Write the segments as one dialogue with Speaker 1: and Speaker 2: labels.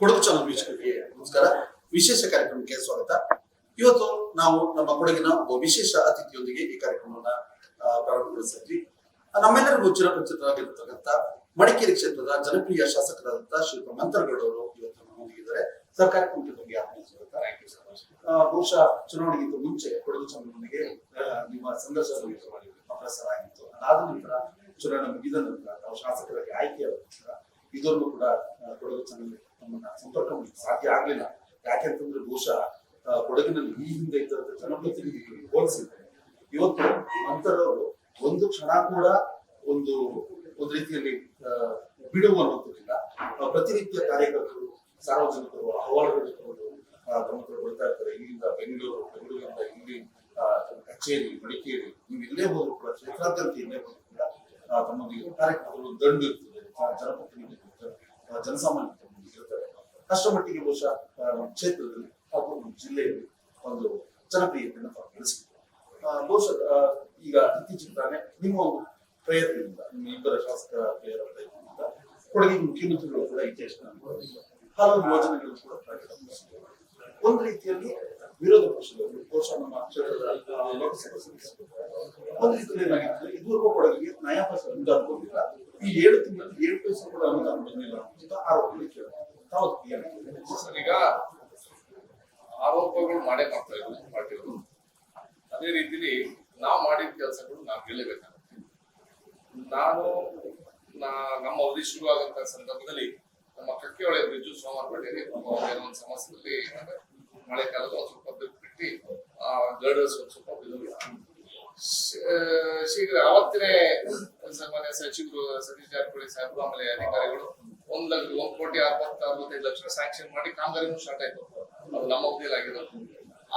Speaker 1: Kodagu channel ವೀಕ್ಷಕರಿಗೆ ನಮಸ್ಕಾರ. ವಿಶೇಷ ಕಾರ್ಯಕ್ರಮಕ್ಕೆ ಸ್ವಾಗತ. ಇವತ್ತು ನಾವು ನಮ್ಮ ಕೊಡಗಿನ ಒಬ್ಬ ವಿಶೇಷ ಅತಿಥಿಯೊಂದಿಗೆ ಈ ಕಾರ್ಯಕ್ರಮವನ್ನ ಪ್ರಾರಂಭಗೊಳಿಸಿದ್ವಿ. ನಮ್ಮೆಲ್ಲರಿಗೂ ಚಿರಪರಿಚಿತರಾಗಿರ್ತಕ್ಕಂಥ ಮಡಿಕೇರಿ ಕ್ಷೇತ್ರದ ಜನಪ್ರಿಯ ಶಾಸಕರಾದಂತಹ ಶಿಲ್ಪ ಮಂತ್ರಗೌಡ ಅವರು ಇವತ್ತು ನಮ್ಮೊಂದಿಗಿದ್ದಾರೆ ಸರ್ ಕಾರ್ಯಕ್ರಮಕ್ಕೆ ಬಗ್ಗೆ ಬಹುಶಃ ಚುನಾವಣೆಗಿಂತ ಮುಂಚೆ ಕೊಡಗು ಚಾನಲ್ನೊಂದಿಗೆ ನಿಮ್ಮ ಸಂದರ್ಶನ ಪ್ರಸಾರ ಆಗಿತ್ತು ಅದಾದ ನಂತರ ಚುನಾವಣೆ ಮುಗಿದ ನಂತರ ನಾವು ಶಾಸಕರಾಗಿ ಆಯ್ಕೆಯಾದ ನಂತರ ಇದೊಂದು ಕೂಡ ಕೊಡಗು ಚಾನಲ್ ನಮ್ಮನ್ನ ಸಂಪರ್ಕ ಸಾಧ್ಯ ಆಗ್ಲಿಲ್ಲ. ಯಾಕೆಂತಂದ್ರೆ ಬಹುಶಃ ಕೊಡಗಿನಲ್ಲಿ ಈ ಹಿಂದೆ ಇದ್ದಂತ ಜನಪ್ರತಿನಿಧಿಗಳು ಹೋಲಿಸಿದ್ರೆ ಇವತ್ತು ಅಂತರವರು ಒಂದು ಕ್ಷಣ ಕೂಡ ಒಂದು ಒಂದು ರೀತಿಯಲ್ಲಿ ಬಿಡುವ ಅನ್ನುವಂಥದ್ದಿಲ್ಲ ಪ್ರತಿನಿತ್ಯ ಕಾರ್ಯಕರ್ತರು ಸಾರ್ವಜನಿಕರು ಅಹವಾಲುಗಳು ತಗೊಂಡು ತಮ್ಮ ಬರ್ತಾ ಇರ್ತಾರೆ. ಇಲ್ಲಿಂದ ಬೆಂಗಳೂರು ಬೆಂಗಳೂರಿಂದ ಇಲ್ಲಿ ಕಚೇರಿ ಮಡಿಕೇರಿ ನೀವು ಇಲ್ಲೇ ಹೋದ್ರು ಕೂಡ ಕ್ಷೇತ್ರಾದ್ಯಂತ ಇಲ್ಲೇ ಹೋದ್ರು ಕೂಡ ತಮ್ಮೊಂದಿಗೆ ಕಾರ್ಯಕ್ರಮಗಳು ದಂಡು ಇರ್ತದೆ. ಜನಪ್ರತಿನಿಧಿ ಇರ್ತಾರೆ, ಆ, ಜನಸಾಮಾನ್ಯರು ತಮ್ಮೊಂದಿಗೆ ಇರ್ತಾರೆ ಅಷ್ಟರ ಮಟ್ಟಿಗೆ ಬಹುಶಃ ಕ್ಷೇತ್ರದಲ್ಲಿ ಹಾಗೂ ಜಿಲ್ಲೆಯಲ್ಲಿ ಒಂದು ಜನಪ್ರಿಯತೆಯನ್ನು ತಾವು ಬೆಳೆಸಿದ್ರು ಬಹುಶಃ ಈಗ ಇತ್ತೀಚಿನ ತಾನೇ ನಿಮ್ಮ ಒಂದು ಪ್ರಯತ್ನದಿಂದ, ನಿಮ್ಮ ಇಬ್ಬರ ಶಾಸಕರ ಪ್ರಯತ್ನದಿಂದ ಕೊಡಗಿನ ಮುಖ್ಯಮಂತ್ರಿಗಳು ಕೂಡ ಇತ್ತೀಚಿನ ಹಲವು ಯೋಜನೆಗಳು ಕೂಡ ಒಂದು ರೀತಿಯಲ್ಲಿ ವಿರೋಧ ಪಕ್ಷದವರು ಬಹುಶಃ ನಮ್ಮ ಕ್ಷೇತ್ರದ ಲೋಕಸಭಾ ಸದಸ್ಯರು ಒಂದು ರೀತಿಯಲ್ಲಿ ಏನಾಗಿತ್ತು ಇದುವರೆಗೂ ಕೊಡಗಿಗೆ ನಯಾ ಪೈಸೆ ಅನುದಾನ ಕೊಡಲಿಲ್ಲ ಈ ಏಳು ತಿಂಗಳಲ್ಲಿ ಏಳು ಪೈಸೆ ಕೂಡ ಅನುದಾನ ಬಂದಿಲ್ಲ ಅಂತ ಆರೋಪಗಳು ಕೇಳಿದ್ರು
Speaker 2: ಈಗ ಆರೋಪಗಳು ಮಾಡೇ ಮಾಡ್ತಾ ಇದ್ರು ಪಾರ್ಟಿಯವರು ಅದೇ ರೀತಿಲಿ ನಾವು ಮಾಡಿದ ಕೆಲಸಗಳು ನಾವು ಗೆಲ್ಲಬೇಕಾಗುತ್ತೆ. ನಾನು ನಮ್ಮ ಅವಧಿ ಶುರುವಾಗಂತ ಸಂದರ್ಭದಲ್ಲಿ ನಮ್ಮ ಕಕ್ಕಿಹೊಳೆ ಬ್ರಿಡ್ಜು ಸೋಮವಾರಪೇಟೆಯಲ್ಲಿ ಏನೋ ಒಂದು ಸಮಸ್ಯೆಯಲ್ಲಿ ಮಳೆ ಮಳೆಗಾಲದ ಒಂದು ಸ್ವಲ್ಪ ಬಿಟ್ಟು ಆ ಗರ್ಡರ್ಸ್ ಒಂದು ಸ್ವಲ್ಪ ಆ, ಶೀಘ್ರ ಅವತ್ತಿನೇ ಸನ್ಮಾನ್ಯ ಸಚಿವರು ಸತೀಶ್ ಜಾರಕಿಹೊಳಿ ಸಾಹೇಬರು ಆಮೇಲೆ ಅಧಿಕಾರಿಗಳು ಒಂದ್ ಲಕ್ಷ, ಒಂದ್ ಕೋಟಿ ಅರವತ್ತ ಅರವತ್ತೈದು ಲಕ್ಷ ಸ್ಯಾಂಕ್ಷನ್ ಮಾಡಿ ಕಾಮಗಾರಿನೂ ಸ್ಟಾರ್ಟ್ ಆಯ್ತು. ಅದು ನಮ್ಮ ಅವಧಿಯಲ್ಲಿ ಆಗಿರೋದು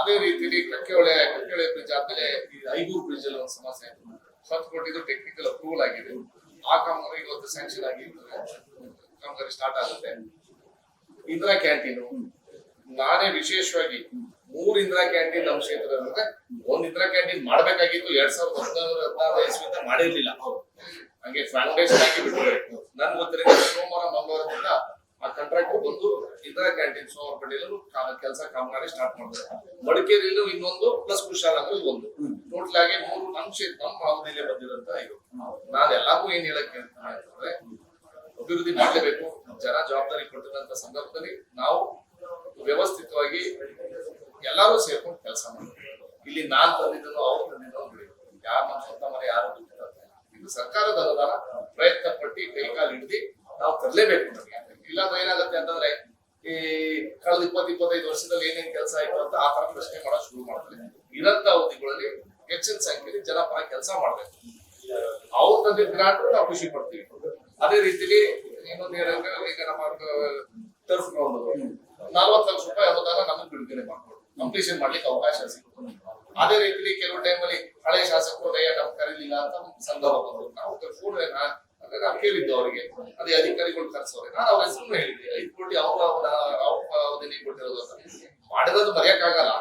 Speaker 2: ಅದೇ ರೀತಿಲಿ ಕಕ್ಕೆಹೊಳೆ ಕಕ್ಕೆಹೊಳೆ ಬ್ರಿಡ್ಜ್ ಆದ್ಮೇಲೆ ಈ ಐಗೂರು ಬ್ರಿಡ್ಜ್ ಅಲ್ಲಿ ಒಂದು ಸಮಸ್ಯೆ ಆಯ್ತು. ಹತ್ತು ಕೋಟಿದು ಟೆಕ್ನಿಕಲ್ ಅಪ್ರೂವಲ್ ಆಗಿದೆ. ಆ ಕಾಮಗಾರಿ ಇವತ್ತು ಸ್ಯಾಂಕ್ಷನ್ ಆಗಿ ಕಾಮಗಾರಿ ಸ್ಟಾರ್ಟ್ ಆಗುತ್ತೆ. ಇಂದಿರಾ ಕ್ಯಾಂಟೀನು ನಾನೇ ವಿಶೇಷವಾಗಿ ಮೂರು ಇಂದಿರಾ ಕ್ಯಾಂಟೀನ್ ನಮ್ಮ ಕ್ಷೇತ್ರ ಅಂದ್ರೆ ಒಂದ್ ಇಂದಿರಾ ಕ್ಯಾಂಟೀನ್ ಮಾಡ್ಬೇಕಾಗಿತ್ತು. ಎರಡ್ ಸಾವಿರದ ಹದಿನಾರು ಹದಿನಾರು ಇಸ್ವಿಯಿಂದ ಮಾಡಿರ್ಲಿಲ್ಲ. ಹಂಗೆ ಫೌಂಡೇಶನ್ ಆಗಿ ಬಿಟ್ಟಿದ್ದಾರೆ ನನ್ ಗೊತ್ತಿರೋ ಸೋಮವಾರ ಮಂಗಳವಾರದಿಂದ ಆ ಕಾಂಟ್ರಾಕ್ಟ್ ಬಂದು ಇಂದಿರಾ ಕ್ಯಾಂಟೀನ್ ಸೋಮವಾರಪೇಟೆಯಲ್ಲೂ ಕೆಲಸ ಕಾಮಗಾರಿ ಸ್ಟಾರ್ಟ್ ಮಾಡಿದ್ರು ಮಡಿಕೇರಿಯಲ್ಲೂ ಇನ್ನೊಂದು ಪ್ಲಸ್ ಕುಶಾಲನಗರ ಒಂದು. ಟೋಟಲ್ ಆಗಿ ಮೂರು ನಮ್ಮ ಕ್ಷೇತ್ರ ನಮ್ಮ ಅವಧಿಯಲ್ಲಿ ಬಂದಿರೋಂತ ಇದು. ನಾನು ಎಲ್ಲಾರ್ಗೂ ಏನ್ ಹೇಳಕ್ಕೆ ಅಂತಂದ್ರೆ ಅಭಿವೃದ್ಧಿ ಮಾಡಲೇಬೇಕು. ಜನ ಜವಾಬ್ದಾರಿ ಕೊಟ್ಟಿರುವಂತ ಸಂದರ್ಭದಲ್ಲಿ ನಾವು ವ್ಯವಸ್ಥಿತವಾಗಿ ಎಲ್ಲರೂ ಸೇರ್ಕೊಂಡು ಕೆಲಸ ಮಾಡಬೇಕು. ಇಲ್ಲಿ ನಾನ್ ತಂದಿದ್ದನ್ನು ಅವ್ರು ತಂದಿದ್ದನ್ನು ಬಿಡಬೇಕು ಯಾರು ನಮ್ಮ ಸ್ವಂತ ಮನೆ ಯಾರು. ಇದು ಸರ್ಕಾರದ ಅನುದಾನ ಪ್ರಯತ್ನ ಪಟ್ಟಿ ಕೈ ಕಾಲು ಹಿಡಿದು ನಾವು ತರಲೇಬೇಕು ಇಲ್ಲಾಂದ್ರೆ ಏನಾಗುತ್ತೆ ಅಂತಂದ್ರೆ ಈ ಕಳೆದ ಇಪ್ಪತ್ ಇಪ್ಪತ್ತೈದು ವರ್ಷದಲ್ಲಿ ಏನೇನ್ ಕೆಲಸ ಆಯ್ತು ಅಂತ ಆ ತರ ಪ್ರಶ್ನೆ ಮಾಡೋದು ಶುರು ಮಾಡ್ತಾರೆ. ಇರಂತ ಅವಧಿಗಳಲ್ಲಿ ಹೆಚ್ಚಿನ ಸಂಖ್ಯೆಯಲ್ಲಿ ಜನ ಪರ ಕೆಲಸ ಮಾಡ್ಬೇಕು. ಅವ್ರು ತಂದಿದ್ದ ಗ್ರಾಂಟ್ ನಾವು ಖುಷಿ ಪಡ್ತೀವಿ. ಅದೇ ರೀತಿಲಿ ಇನ್ನೊಂದು ಏನಂದ್ರೆ ಈಗ ನಮ್ಮ ಟರ್ಫ್ ಗ್ರೌಂಡ್ ನಲ್ವತ್ತು ಲಕ್ಷ ರೂಪಾಯಿ ಅನುದಾನ ನಮಗೆ ಬಿಡುಗಡೆ ಮಾಡ್ಕೊಡು. ಕಂಪ್ಲೀಷನ್ ಮಾಡ್ಲಿಕ್ಕೆ ಅವಕಾಶ ಸಿಗುತ್ತೆ. ಅದೇ ರೀತಿಲಿ ಕೆಲವು ಟೈಮಲ್ಲಿ ಹಳೆ ಶಾಸಕರು ನಮ್ಗೆ ಕರೀಲಿಲ್ಲ ಅಂತ ಸಂದರ್ಭ ಬಂದ್ರು ನಾವು ಫೋನ್ ಅಂದ್ರೆ ನಾವು ಕೇಳಿದ್ದು ಅವರಿಗೆ. ಅದೇ ಅಧಿಕಾರಿಗಳು ಕರ್ಸೋರೆ. ನಾನು ಅವ್ರ ಹೆಸರು ಹೇಳಿದ್ದೆ. ಐದು ಕೋಟಿ ಅವ್ರ ಅವರ ಅವಧಿಯಲ್ಲಿ ಕೊಟ್ಟಿರೋದು ಅಂತ. ಮಾಡಿರೋದು ಮರೆಯಕ್ಕಾಗಲ್ಲ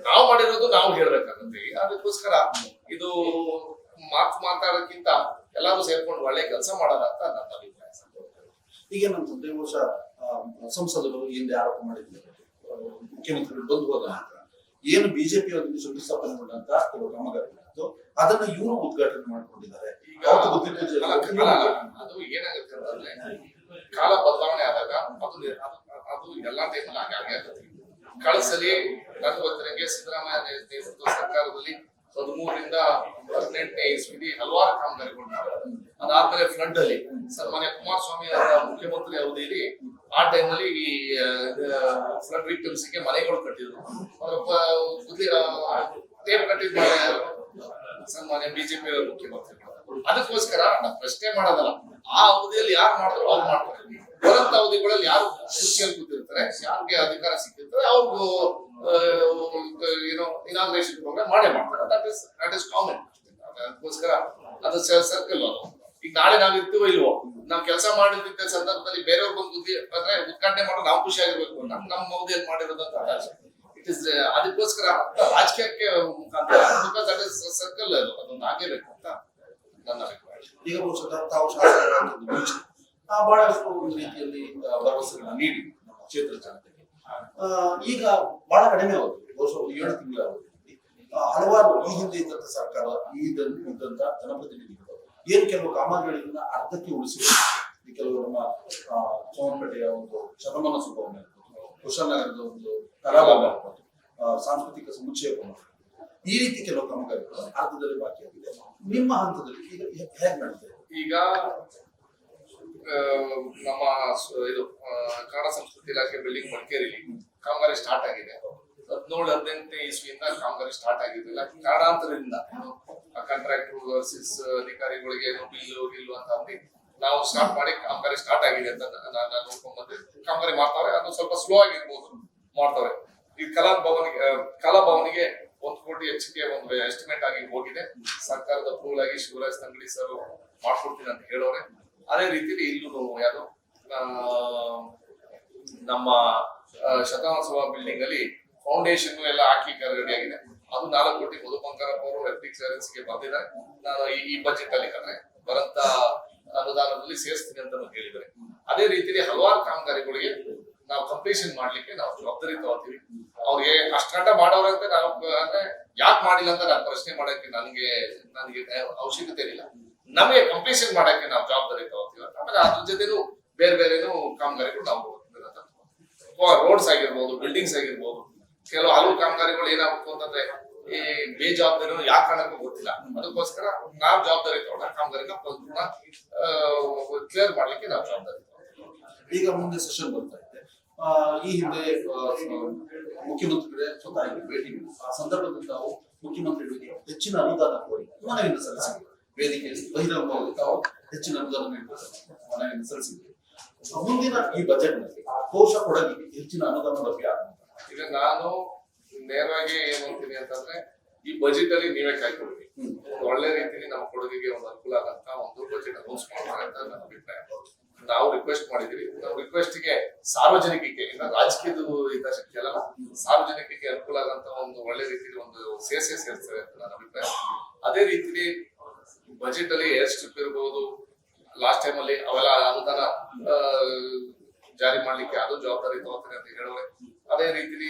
Speaker 2: ನಾವು ಮಾಡಿರೋದು ನಾವು ಹೇಳ್ಬೇಕಾಗತ್ತೆ ಅದಕ್ಕೋಸ್ಕರ ಇದು ಮಾತು ಮಾತಾಡೋಕ್ಕಿಂತ ಎಲ್ಲರೂ ಸೇರ್ಕೊಂಡು ಒಳ್ಳೆ ಕೆಲಸ ಮಾಡೋಣ ಅಂತ ನನ್ನ ಅಭಿಪ್ರಾಯ.
Speaker 1: ನಮ್ಮ ಆ, ಸಂಸದರು ಹಿಂದೆ ಆರೋಪ ಮಾಡಿದ್ರು. ಮುಖ್ಯಮಂತ್ರಿಗಳು ಬಂದು ಹೋದ ಏನು ಬಿಜೆಪಿ ಅವರಿಗೆ ಶಂಕುಸ್ಥಾಪನೆಗೊಂಡಂತ ಕೆಲವು ಕ್ರಮಗಳಿತ್ತು ಅದನ್ನ ಇವರು ಉದ್ಘಾಟನೆ ಮಾಡ್ಕೊಂಡಿದ್ದಾರೆ.
Speaker 2: ಅದು ಏನಾಗುತ್ತೆ ಅಂತಂದ್ರೆ ಕಾಲ ಬದಲಾವಣೆ ಆದಾಗ ಅದು ಅದು- ಎಲ್ಲಾ ಟೈಮಲ್ಲಿ ಹಾಗೆ ಹಾಗೆ ಆಗುತ್ತೆ ಕಳಿಸಲಿ ನನ್ಗೆ ಗೊತ್ತಿರಂಗೆ ಸಿದ್ದರಾಮಯ್ಯ ನೇತೃತ್ವ ಸರ್ಕಾರದಲ್ಲಿ ಹದಿಮೂರರಿಂದ ಹದಿನೆಂಟನೇ ಇಸ್ವಿಲಿ ಹಲವಾರು ಕಾಮಗಾರಿಗಳು. ಅದಾದ್ಮೇಲೆ ಫ್ರಂಟ್ ಅಲ್ಲಿ ಸನ್ಮಾನ್ಯ ಕುಮಾರಸ್ವಾಮಿ ಅವರ ಮುಖ್ಯಮಂತ್ರಿ ಅವಧಿಯಲ್ಲಿ ಆ ಟೈಮ್ ಅಲ್ಲಿ ಈ ಫ್ರಂಟ್ ವಿಕ್ಟಿಮ್ಸ್ಗೆ ಮನೆಗಳು ಕಟ್ಟಿದ್ರು. ಟೇಪ್ ಕಟ್ಟಿದ್ ಸನ್ಮಾನ್ಯ ಬಿಜೆಪಿ ಅವರ ಮುಖ್ಯಮಂತ್ರಿ. ಅದಕ್ಕೋಸ್ಕರ ನಾವು ಪ್ರಶ್ನೆ ಮಾಡೋದಲ್ಲ, ಆ ಅವಧಿಯಲ್ಲಿ ಯಾರು ಮಾಡಿದ್ರು ಅವ್ರು ಮಾಡ್ತಾರೆ. ಬರಂತ ಅವಧಿಗಳಲ್ಲಿ ಯಾರು ಖುಷಿಯಲ್ಲಿ ಕೂತಿರ್ತಾರೆ, ಯಾರಿಗೆ ಅಧಿಕಾರ ಸಿಕ್ಕಿರ್ತಾರೆ ಅವ್ರಿಗೂ ಏನೋ ಇನಾಗ್ರೇಷನ್ ಪ್ರೋಗ್ರಾಮ್ ಮಾಡೇ ಮಾಡ್ತಾರೆ. That is that is common ಅದಕ್ಕೋಸ್ಕರ ಅದು ಸರ್ಕಲ್ ಅದು. ಈಗ ನಾಳೆ ನಾವ್ ಇರ್ತೀವೋ ಇಲ್ವೋ? ನಾವ್ ಕೆಲಸ ಮಾಡಿದ್ದ ಸಂದರ್ಭದಲ್ಲಿ ಬೇರೆಯವ್ರ ಬಂದು ಅಂದ್ರೆ ಉದ್ಘಾಟನೆ ಮಾಡೋದು ನಾವು ಖುಷಿ ಆಗಿರ್ಬೇಕು. ನಮ್ ನಮ್ಮ ಅವಧಿಯಲ್ಲಿ ಮಾಡಿರೋದಂತ ಇಟ್ ಇಸ್ ಅದಕ್ಕೋಸ್ಕರ ರಾಜಕೀಯಕ್ಕೆ ಮುಖಾಂತರ ಸರ್ಕಲ್ ಅದು, ಅದೊಂದು ಆಗಿರ್ಬೇಕು ಅಂತ ನನ್ನ ಅಭಿಪ್ರಾಯ.
Speaker 1: ಈಗ ಬಹಳಷ್ಟು ಒಂದು ರೀತಿಯಲ್ಲಿ ಭರವಸೆಗಳನ್ನ ನೀಡಿ ಕ್ಷೇತ್ರ ಜನತೆಗೆ. ಈಗ ಬಹಳ ಕಡಿಮೆ ಆಗುತ್ತೆ ಏಳು ತಿಂಗಳ ಹಲವಾರು ಈ ಹಿಂದೆ ಇದ್ದಂತ ಸರ್ಕಾರ, ಈ ಇದ್ದಂತ ಜನಪ್ರತಿನಿಧಿಗಳು ಏನು ಕೆಲವು ಕಾಮಗಾರಿಗಳನ್ನ ಅರ್ಧಕ್ಕೆ ಉಳಿಸಿ ಈ ಕೆಲವು ನಮ್ಮ ಆ, ಸೋಮಪೇಟೆಯ ಒಂದು ಶತಮಾನ ಸುಬ್ಬವನ್ನ ಕುಶಾಲನಗರದ ಒಂದು ಇರ್ಬೋದು ಸಾಂಸ್ಕೃತಿಕ ಸಮುಚ್ಚಯ ಈ ರೀತಿ ಕೆಲವು ಕಾಮಗಾರಿಗಳು ಅರ್ಧದಲ್ಲಿ ಬಾಕಿ ಆಗಿದೆ. ನಿಮ್ಮ ಹಂತದಲ್ಲಿ ಈಗ ಹೇಗ್ ನಡೆದಿದೆ
Speaker 2: ಈಗ ನಮ್ಮ ಇದು ಕನ್ನಡ ಸಂಸ್ಕೃತಿ ಇಲಾಖೆ ಬಿಲ್ಡಿಂಗ್ ಮಡಿಕೇರಿ ಕಾಮಗಾರಿ ಸ್ಟಾರ್ಟ್ ಆಗಿದೆ. ಹದಿನೇಳು ಹದಿನೆಂಟನೇ ಇಸ್ವಿಯಿಂದ ಕಾಮಗಾರಿ ಸ್ಟಾರ್ಟ್ ಆಗಿರ್ಲಿಲ್ಲ ಕಾರಣಾಂತರದಿಂದ ಕಾಂಟ್ರಾಕ್ಟರ್ ವರ್ಸಸ್ ಅಧಿಕಾರಿಗಳಿಗೆ ಏನು ಬಿಲ್ಲು, ಗಿಲ್ಲು ಅಂತ ಅಂದು ನಾವು ಸ್ಟಾರ್ಟ್ ಮಾಡಿ ಕಾಮಗಾರಿ ಸ್ಟಾರ್ಟ್ ಆಗಿದೆ ಅಂತ ನಾನು ನೋಡ್ಕೊಂಡ್ ಬಂದೆ ಕಾಮಗಾರಿ ಮಾಡ್ತಾರೆ ಅದು ಸ್ವಲ್ಪ ಸ್ಲೋ ಆಗಿರ್ಬೋದು ಮಾಡ್ತಾರೆ ಈ ಕಲಾ ಕಲಾಭವನಿಗೆ ಕಲಾ ಭವನಿಗೆ ಒಂದು ಕೋಟಿ ಹೆಚ್ಚಿಗೆ ಒಂದು ಎಸ್ಟಿಮೇಟ್ ಆಗಿ ಹೋಗಿದೆ. ಸರ್ಕಾರದ ಅಪ್ರೂವಲ್ ಆಗಿ ಶಿವರಾಜ್ ತಂಗಡಿ ಸರ್ ಮಾಡ್ಕೊಡ್ತೀನಿ ಅಂತ ಹೇಳೋರೆ ಅದೇ ರೀತಿಲಿ ಇಲ್ಲೂ ಯಾರು ನಮ್ಮ ಶತಮಾನೋತ್ಸವ ಬಿಲ್ಡಿಂಗ್ ಅಲ್ಲಿ ಫೌಂಡೇಶನ್ ಎಲ್ಲ ಹಾಕಿ ರೆಡಿ ಆಗಿದೆ. ಅದು ನಾಲ್ಕು ಕೋಟಿ ಮಧು ಬಂಗಾರಪ್ಪ ಅವರು ಎಫ್ಡಿ ಕ್ಲಿಯರೆನ್ಸ್ಗೆ ಬಂದಿದ್ದಾರೆ ನಾನು ಈ- ಬಜೆಟ್ ಅಲ್ಲಿ ಅಂದ್ರೆ ಬರಂತ ಅನುದಾನದಲ್ಲಿ ಸೇರಿಸ್ತೀನಿ ಅಂತ ಹೇಳಿದ್ದಾರೆ. ಅದೇ ರೀತಿಯಲ್ಲಿ ಹಲವಾರು ಕಾಮಗಾರಿಗಳಿಗೆ ನಾವು ಕಂಪ್ಲೀಷನ್ ಮಾಡ್ಲಿಕ್ಕೆ ನಾವು ಜವಾಬ್ದಾರಿ ತಗೋತೀವಿ ಅವ್ರಿಗೆ ಅಷ್ಟಗಂಟ ಗಂಟೆ ಮಾಡೋರು ಅಂತ ನಾವು ಅಂದ್ರೆ ಯಾಕೆ ಮಾಡಿಲ್ಲ ಅಂತ ನಾನು ಪ್ರಶ್ನೆ ಮಾಡಕ್ಕೆ ನನಗೆ ನನಗೆ ಅವಶ್ಯಕತೆ ಇಲ್ಲ ನಮಗೆ ಕಂಪ್ಲೀಷನ್ ಮಾಡಕ್ಕೆ ನಾವು ಜವಾಬ್ದಾರಿ ತಗೋತೀವಿ ಆಮೇಲೆ ಅದ್ರ ಜೊತೆನೂ ಬೇರೆ ಬೇರೆನೂ ಕಾಮಗಾರಿಗಳು ನಾವು ರೋಡ್ಸ್ ಆಗಿರ್ಬೋದು ಬಿಲ್ಡಿಂಗ್ಸ್ ಆಗಿರ್ಬೋದು ಕೆಲವು ಹಲವು ಕಾಮಗಾರಿಗಳು ಏನಾಗ್ಬೇಕು ಅಂತಂದ್ರೆ ಈ ಬೇಜವಾಬ್ದಾರಿ ಯಾವ ಕಾರಣಕ್ಕೂ ಗೊತ್ತಿಲ್ಲ. ಅದಕ್ಕೋಸ್ಕರ ನಾವು ಜವಾಬ್ದಾರಿ ತಗೊಂಡ ಕಾಮಗಾರಿನ ಕ್ಲಿಯರ್ ಮಾಡ್ಲಿಕ್ಕೆ ನಾವು ಜವಾಬ್ದಾರಿ
Speaker 1: ಈಗ ಮುಂದೆ ಸೆಷನ್ ಬರ್ತಾ ಇದೆ. ಈ ಹಿಂದೆ ಮುಖ್ಯಮಂತ್ರಿಗಳೇ ಸ್ವತಃ ಭೇಟಿ ಆ ಸಂದರ್ಭದಲ್ಲಿ ನಾವು ಮುಖ್ಯಮಂತ್ರಿಗಳಿಗೆ ಹೆಚ್ಚಿನ ಅನುದಾನ ಕೋರಿ ಮನವಿಯನ್ನು ಸಲ್ಲಿಸಿದ್ವಿ. ವೇದಿಕೆಯಲ್ಲಿ ಬಹಿರಂಗವಾಗಿ ತಾವು ಹೆಚ್ಚಿನ ಅನುದಾನ ಮನವಿಯನ್ನು ಸಲ್ಲಿಸಿದ್ವಿ. ಮುಂದಿನ ಈ ಬಜೆಟ್ನಲ್ಲಿ ಕೋಶ ಕೊಡಗಿಗೆ ಹೆಚ್ಚಿನ ಅನುದಾನ ಲಭ್ಯ ಆಗುವಂತ
Speaker 2: ಈಗ ನಾನು ನೇರವಾಗಿ ಏನ್ ಅಂತೀನಿ ಅಂತಂದ್ರೆ ಈ ಬಜೆಟ್ ಅಲ್ಲಿ ನೀವೇ
Speaker 1: ಕಾಯ್ಕೊಳ್ಳಿ.
Speaker 2: ಒಂದು ಒಳ್ಳೆ ರೀತಿಯಲ್ಲಿ ನಮ್ಮ ಕೊಡುಗೆಗೆ ಒಂದು ಅನುಕೂಲ ಆಗಂತ ಒಂದು ಬಜೆಟ್ ಅನೌನ್ಸ್ ಮಾಡ್ತಾರೆ ಅಂತ ನನ್ನ ಅಭಿಪ್ರಾಯ. ನಾವು ರಿಕ್ವೆಸ್ಟ್ ಮಾಡಿದೀವಿ ನಾವು ರಿಕ್ವೆಸ್ಟ್ಗೆ ಸಾರ್ವಜನಿಕರಿಗೆ ಇನ್ನ ರಾಜಕೀಯದ ಹಿತಾಸಕ್ತಿ ಅಲ್ಲ ಸಾರ್ವಜನಿಕರಿಗೆ ಅನುಕೂಲ ಆಗಂತ ಒಂದು ಒಳ್ಳೆ ರೀತಿಯಲ್ಲಿ ಒಂದು ಸೇರ್ಸೆ ಸೇರ್ತಾರೆ ಅಂತ ನನ್ನ ಅಭಿಪ್ರಾಯ. ಅದೇ ರೀತಿಲಿ ಬಜೆಟ್ ಅಲ್ಲಿ ಏರ್ ಸ್ಟ್ರಿಪ್ ಇರ್ಬೋದು ಲಾಸ್ಟ್ ಟೈಮ್ ಅಲ್ಲಿ ಅವೆಲ್ಲ ಅನುದಾನ ಜಾರಿ ಮಾಡ್ಲಿಕ್ಕೆ ಅದು ಜವಾಬ್ದಾರಿ ತಗೋತಾರೆ ಅಂತ ಹೇಳುವೆ ಅದೇ ರೀತಿಲಿ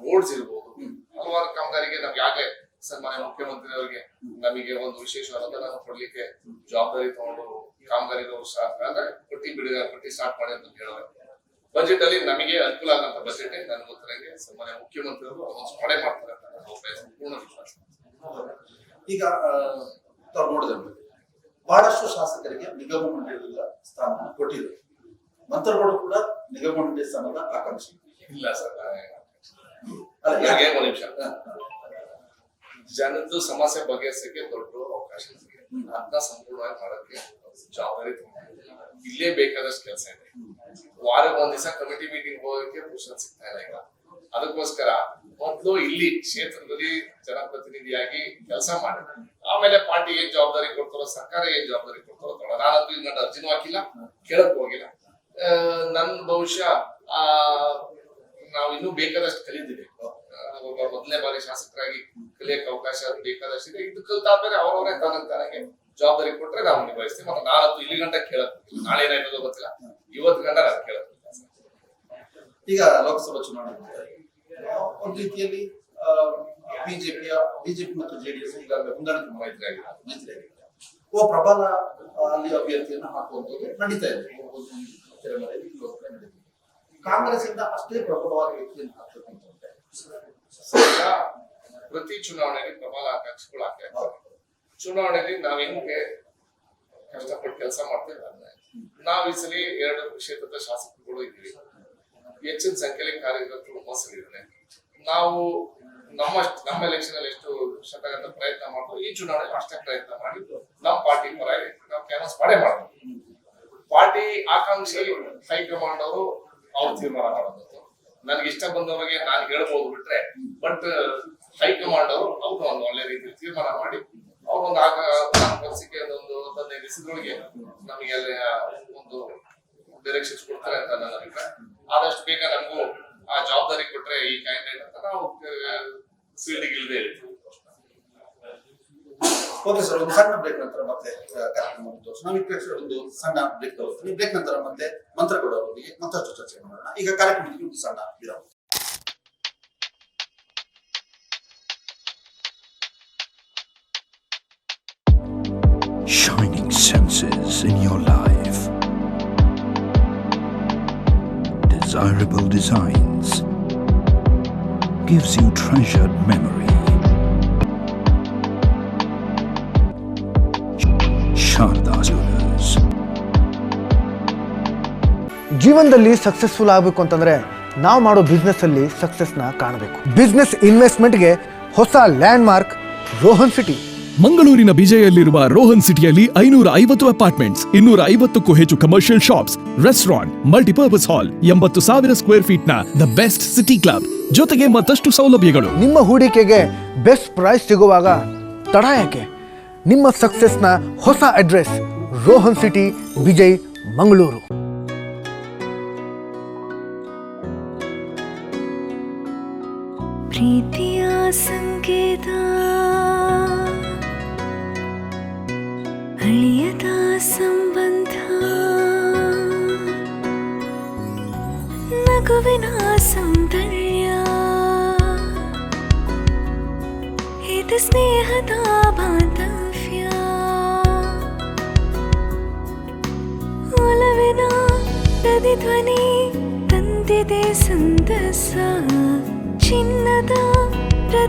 Speaker 2: ರೋಡ್ಸ್ ಇರ್ಬೋದು. ಹಲವಾರು ಕಾಮಗಾರಿಗೆ ನಮ್ಗೆ ಯಾಕೆ ಸನ್ಮಾನ್ಯ ಮುಖ್ಯಮಂತ್ರಿ ಅವರಿಗೆ ನಮಗೆ ಒಂದು ವಿಶೇಷ ಅನುದಾನ ಕೊಡ್ಲಿಕ್ಕೆ ಜವಾಬ್ದಾರಿ ತಗೊಂಡು ಕಾಮಗಾರಿಗಳು ಅಂದ್ರೆ ಪಟ್ಟಿ ಬಿಡುಗ ಪಟ್ಟಿ ಸ್ಟಾರ್ಟ್ ಮಾಡಿ ಅಂತ ಹೇಳುವೆ ಬಜೆಟ್ ಅಲ್ಲಿ ನಮಗೆ ಅನುಕೂಲ ಆಗಂತ ಬಜೆಟ್ ನನ್ನ ಗೊತ್ತಿರಂಗೆ ಸನ್ಮಾನ್ಯ ಮುಖ್ಯಮಂತ್ರಿ ಅವರು ಅದೊಂದು ಸ್ಪಡೆ ಮಾಡ್ತಾರೆ ಅಂತ ನನ್ನ. ಪೂರ್ಣ ವಿಶ್ವಾಸ.
Speaker 1: ಈಗ ನೋಡಿದ್ರೆ. ಬಹಳಷ್ಟು ಶಾಸಕರಿಗೆ ನಿಗಮ ಮಂಡಳಿಗಳ ಸ್ಥಾನ ಕೊಟ್ಟಿದೆ ಮಂತ್ರಿಗಳು ಕೂಡ ನಿಗಮ ಮಂಡಳಿ ಸ್ಥಾನದ ಆಕಾಂಕ್ಷಿ.
Speaker 2: ಇಲ್ಲ ಸರ್? ಒಂದು ನಿಮಿಷ. ಜನದ್ದು ಸಮಸ್ಯೆ ಬಗೆಹರಿಸಕ್ಕೆ ದೊಡ್ಡ ಅವಕಾಶ ಇದೆ ಅದನ್ನ ಸಂಪೂರ್ಣವಾಗಿ ಮಾಡೋಕ್ಕೆ ಜವಾಬ್ದಾರಿ. ಇಲ್ಲೇ ಬೇಕಾದಷ್ಟು ಕೆಲಸ ಇದೆ. ವಾರಕ್ಕೆ ಒಂದ್ ದಿವಸ ಕಮಿಟಿ ಮೀಟಿಂಗ್ ಹೋಗಕ್ಕೆ ಪುರುಷನ್ ಸಿಗ್ತಾ ಇಲ್ಲ ಈಗ. ಅದಕ್ಕೋಸ್ಕರ ಮೊದಲು ಇಲ್ಲಿ ಕ್ಷೇತ್ರದಲ್ಲಿ ಜನಪ್ರತಿನಿಧಿಯಾಗಿ ಕೆಲಸ ಮಾಡಿ. ಆಮೇಲೆ ಪಾರ್ಟಿ ಏನ್ ಜವಾಬ್ದಾರಿ ಕೊಡ್ತಾರೋ ಸರ್ಕಾರ ಏನ್ ಜವಾಬ್ದಾರಿ ಕೊಡ್ತಾರೋ ನಾನಂತೂ ಇನ್ನೊಂದು ಅರ್ಜಿನೂ ಹಾಕಿಲ್ಲ ಕೇಳಕ್ ಹೋಗಿಲ್ಲ. ನನ್ ಬಹುಶಃ ಆ, ನಾವು ಇನ್ನೂ ಬೇಕಾದಷ್ಟು ಕಲಿತೀವಿ. ಮೊದಲನೇ ಬಾರಿ ಶಾಸಕರಾಗಿ ಕಲಿಯಕ್ಕೆ ಅವಕಾಶ ಬೇಕಾದಷ್ಟು ಇದೆ. ಇದು ಕಲ್ತಾದ್ಮೇಲೆ ಅವರವರೇ ತನಗೆ ತನಗೆ ಜವಾಬ್ದಾರಿ ಕೊಟ್ರೆ ನಾವು ನಿಭಾಯಿಸ್ತೀವಿ. ಮತ್ತೆ ನಾನಂತೂ ಇಲ್ಲಿ ಗಂಟ ಕೇಳಕ್ ನಾಳೆ ಏನಾಯ್ತದೋ ಗೊತ್ತಿಲ್ಲ. ಇವತ್ತು ಗಂಟ ನಾನು ಕೇಳಕ್
Speaker 1: ಈಗ ಲೋಕಸಭಾ ಚುನಾವಣೆ ಒಂದ್ ರೀತಿಯಲ್ಲಿ ಬಿಜೆಪಿಯ ಬಿಜೆಪಿ ಮತ್ತು ಜೆಡಿಎಸ್ ಈಗಾಗಲೇ ಹೊಂದಾಣಿಕೆ ಮೈತ್ರಿ ಆಗಿದೆ ಮೈತ್ರಿ ಆಗಿದೆ ಓ, ಪ್ರಬಲ ಅಲ್ಲಿ ಅಭ್ಯರ್ಥಿಯನ್ನು ಹಾಕುವಂಥದ್ದು ನಡೀತಾ ಇದೆ. ಕಾಂಗ್ರೆಸ್ ಇಂದ ಅಷ್ಟೇ ಪ್ರಬಲವಾದ ವ್ಯಕ್ತಿಯನ್ನು
Speaker 2: ಪ್ರತಿ ಚುನಾವಣೆಯಲ್ಲಿ ಪ್ರಬಲ ಆಕಾಂಕ್ಷಿಗಳು ಆಗ್ತಾ ಚುನಾವಣೆಯಲ್ಲಿ ನಾವ್ ಹೆಂಗೆ ಕಷ್ಟಪಟ್ಟು ಕೆಲಸ ಮಾಡ್ತೇವೆ ಅದನ್ನ ನಾವ್ ಈ ಸಲ ಎರಡು ಕ್ಷೇತ್ರದ ಶಾಸಕರುಗಳು ಇದ್ದೀವಿ ಹೆಚ್ಚಿನ ಸಂಖ್ಯೆಯಲ್ಲಿ ಕಾರ್ಯಕರ್ತರು ಮೋಸಲಿದ್ದಾರೆ ನಾವು ನಮ್ಮ ನಮ್ಮ ಎಲೆಕ್ಷನ್ ಅಲ್ಲಿ ಎಷ್ಟು ಶತಗತ ಪ್ರಯತ್ನ ಮಾಡ್ತೀವಿ ಈ ಚುನಾವಣೆ ಅಷ್ಟೇ ಪ್ರಯತ್ನ ಮಾಡಿ, ನಮ್ಮ ಪಾರ್ಟಿ ಪರ ನಾವು ಕ್ಯಾನ್ವಸ್ ಮಾಡೇ ಮಾಡ್ತೀವಿ. ಪಾರ್ಟಿ ಆಕಾಂಕ್ಷಿ ಹೈಕಮಾಂಡ್ ಅವರು ಅವ್ರು ತೀರ್ಮಾನ ಮಾಡೋದು ನನ್ಗೆ ಇಷ್ಟ ಬಂದವರಿಗೆ ನಾನು ಹೇಳ್ಬೋದು ಬಿಟ್ರೆ ಬಟ್ ಹೈಕಮಾಂಡ್ ಅವರು ಅವ್ರು ಒಂದು ಒಳ್ಳೆ ರೀತಿ ತೀರ್ಮಾನ ಮಾಡಿ, ಅವ್ರೊಂದು ಆಗ ಒಂದು ಹದಿನೈದು ದಿವಸದೊಳಗೆ ನಮಗೆ ಅಲ್ಲಿ ಒಂದು ಡೈರೆಕ್ಷನ್ಸ್ ಕೊಡ್ತಾರೆ ಅಂತ ನನ್ನ ಅಭಿಪ್ರಾಯ. ಆದಷ್ಟು ಬೇಗ ನಮಗೂ ಆ ಜವಾಬ್ದಾರಿ ಕೊಟ್ರೆ ಈ ಕ್ಯಾಂಡಿಡೇಟ್ ಅಂತ ನಾವು ಸೀಟಿಗೆ ಇಲ್ಲದೆ ಇರ್ತೀವಿ.
Speaker 1: ಓಕೆ ಸರ್ ಒಂದು ಸಣ್ಣ ಬ್ರೇಕ್ ನಂತರ ಮತ್ತೆ ಆ, ಕಾರ್ಯಕ್ರಮ ಮುಂದುವರಿಸೋಣ. ನಾವು ವೀಕ್ಷಕರೇ ಒಂದು ಸಣ್ಣ ಬ್ರೇಕ್ ತಗೋತೀನಿ ಬ್ರೇಕ್ ನಂತರ ಮತ್ತೆ ಮಂತ್ರ ಕೊಡೋರೊಂದಿಗೆ ಮತ್ತಷ್ಟು ಚರ್ಚೆ ಮಾಡೋಣ ಈಗ ಕಾರ್ಯಕ್ರಮದಲ್ಲಿ ಒಂದು ಸಣ್ಣ ವಿರಾಮ
Speaker 3: shining senses in your life. Desirable designs gives you treasured memory.
Speaker 4: ಜೀವನದಲ್ಲಿ ಸಕ್ಸಸ್ಫುಲ್ ಆಗಬೇಕು ಅಂತಂದ್ರೆ ನಾವು ಮಾಡೋ ಬಿಸ್ನೆಸ್ ಅಲ್ಲಿ ಸಕ್ಸಸ್ನ ಕಾಣಬೇಕು. ಬಿಸ್ನೆಸ್ ಇನ್ವೆಸ್ಟ್ಮೆಂಟ್ಗೆ ಹೊಸ ಲ್ಯಾಂಡ್ ಮಾರ್ಕ್ ರೋಹನ್ ಸಿಟಿ
Speaker 5: ಮಂಗಳೂರಿನ ಬಿಜೆಯಲ್ಲಿರುವ ರೋಹನ್ ಸಿಟಿಯಲ್ಲಿ ಐನೂರ ಐವತ್ತು ಅಪಾರ್ಟ್ಮೆಂಟ್ಸ್ ಇನ್ನೂರ ಐವತ್ತಕ್ಕೂ ಹೆಚ್ಚು commercial shops restaurant multipurpose hall ಎಂಬತ್ತು ಸಾವಿರ ಸ್ಕ್ವೇರ್ ಫೀಟ್ನ ದ ಬೆಸ್ಟ್ ಸಿಟಿ ಕ್ಲಬ್ ಜೊತೆಗೆ ಮತ್ತಷ್ಟು ಸೌಲಭ್ಯಗಳು.
Speaker 4: ನಿಮ್ಮ ಹೂಡಿಕೆಗೆ ಬೆಸ್ಟ್ ಪ್ರೈಸ್ ಸಿಗುವಾಗ ತಡ ಯಾಕೆ? ನಿಮ್ಮ ಸಕ್ಸಸ್ನ ಹೊಸ ಅಡ್ರೆಸ್ ರೋಹನ್ ಸಿಟಿ ವಿಜಯ್ ಮಂಗಳೂರು
Speaker 6: ಪ್ರೀತಿಯ ಸಂಕೇತ